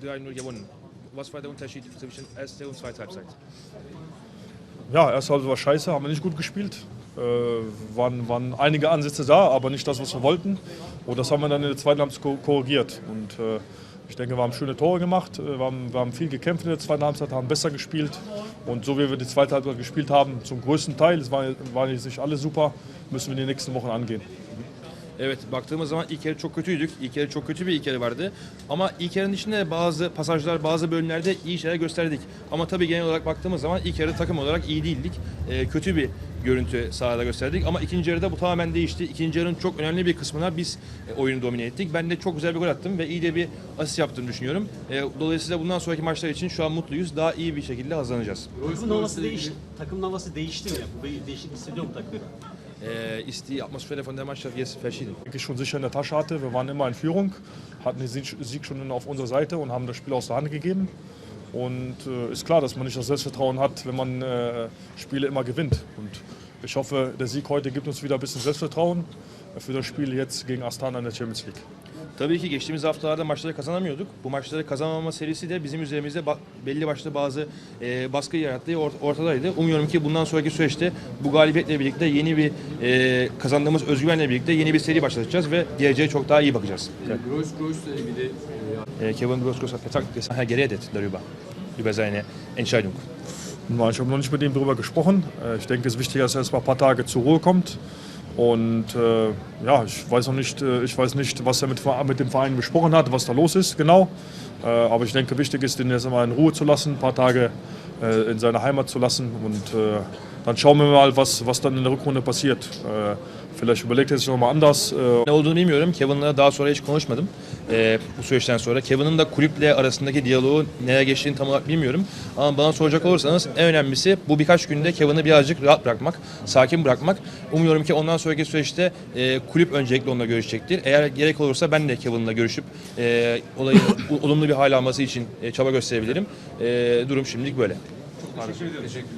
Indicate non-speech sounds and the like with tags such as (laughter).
Wir 3-0 gewonnen. Was war der Unterschied zwischen erste und zweite Halbzeit? Ja, erste Halbzeit war scheiße, haben wir nicht gut gespielt. Äh, waren, waren einige Ansätze da, aber nicht das, was wir wollten. Und das haben wir dann in der zweiten Halbzeit ko- korrigiert. Und äh, ich denke, wir haben schöne Tore gemacht, äh, wir haben, wir haben viel gekämpft in der zweiten Halbzeit, haben besser gespielt. Und so wie wir die zweite Halbzeit gespielt haben, zum größten Teil, es waren, waren jetzt nicht alle super, müssen wir die nächsten Wochen angehen. Evet baktığımız zaman ilk yarı çok kötüydük. İlk yarı çok kötü bir ilk yarı vardı. Ama ilk yarının içinde de bazı pasajlar, bazı bölümlerde iyi şeyler gösterdik. Ama tabii genel olarak baktığımız zaman ilk yarı takım olarak iyi değildik. Ee, kötü bir görüntü sahada gösterdik. Ama ikinci yarıda bu tamamen değişti. İkinci yarının çok önemli bir kısmına biz e, oyunu domine ettik. Ben de çok güzel bir gol attım ve iyi de bir asist yaptığımı düşünüyorum. Ee, dolayısıyla bundan sonraki maçlar için şu an mutluyuz. Daha iyi bir şekilde hazırlanacağız. Takımın havası değişti. Takımın havası değişti mi? Bu bir değişiklik hissediyor mu takım? Äh, ist die Atmosphäre von der Mannschaft jetzt verschieden? ich, schon sicher in der Tasche hatte. Wir waren immer in Führung, hatten den Sieg Sieg schon auf unserer Seite und haben das Spiel aus der Hand gegeben. Und äh, ist klar, dass man nicht das Selbstvertrauen hat, wenn man äh, Spiele immer gewinnt. Und ich hoffe, der Sieg heute gibt uns wieder ein bisschen Selbstvertrauen für das Spiel jetzt gegen Astana in der Champions League. Tabii ki geçtiğimiz haftalarda maçları kazanamıyorduk. Bu maçları kazanamama serisi de bizim üzerimizde ba- belli başlı bazı e, baskı yarattığı ort- ortadaydı. Umuyorum ki bundan sonraki süreçte bu galibiyetle birlikte yeni bir e, kazandığımız özgüvenle birlikte yeni bir seri başlatacağız ve geleceğe çok daha iyi bakacağız. Groß Groß'la ilgili e, E, Kevin Groskos hat gesagt, dass er geredet darüber, über seine Entscheidung. Ich habe noch nicht mit ihm darüber gesprochen. Äh, Ich denke, es ist wichtig, dass er erst mal ein paar Tage zur Ruhe kommt. Und äh, ja, ich weiß noch nicht, äh, ich weiß nicht, was er mit, mit dem Verein besprochen hat, was da los ist, genau. Äh, aber ich denke, wichtig ist, ihn erst mal in Ruhe zu lassen, ein paar Tage äh, in seiner Heimat zu lassen. Und äh, dann schauen wir mal, was, was dann in der Rückrunde passiert. Äh, vielleicht überlegt er sich nochmal anders. Ne olduğunu bilmiyorum. Kevin'la daha sonra hiç konuşmadım. E, bu süreçten sonra. Kevin'in de kulüple arasındaki diyaloğu nereye geçtiğini tam olarak bilmiyorum. Ama bana soracak olursanız en önemlisi bu birkaç günde Kevin'i birazcık rahat bırakmak, sakin bırakmak. Umuyorum ki ondan sonraki süreçte e, kulüp öncelikle onunla görüşecektir. Eğer gerek olursa ben de Kevin'la görüşüp e, olayı (coughs) olumlu bir hal alması için e, çaba gösterebilirim. E, durum şimdilik böyle. teşekkür ederim. Teşekkürler.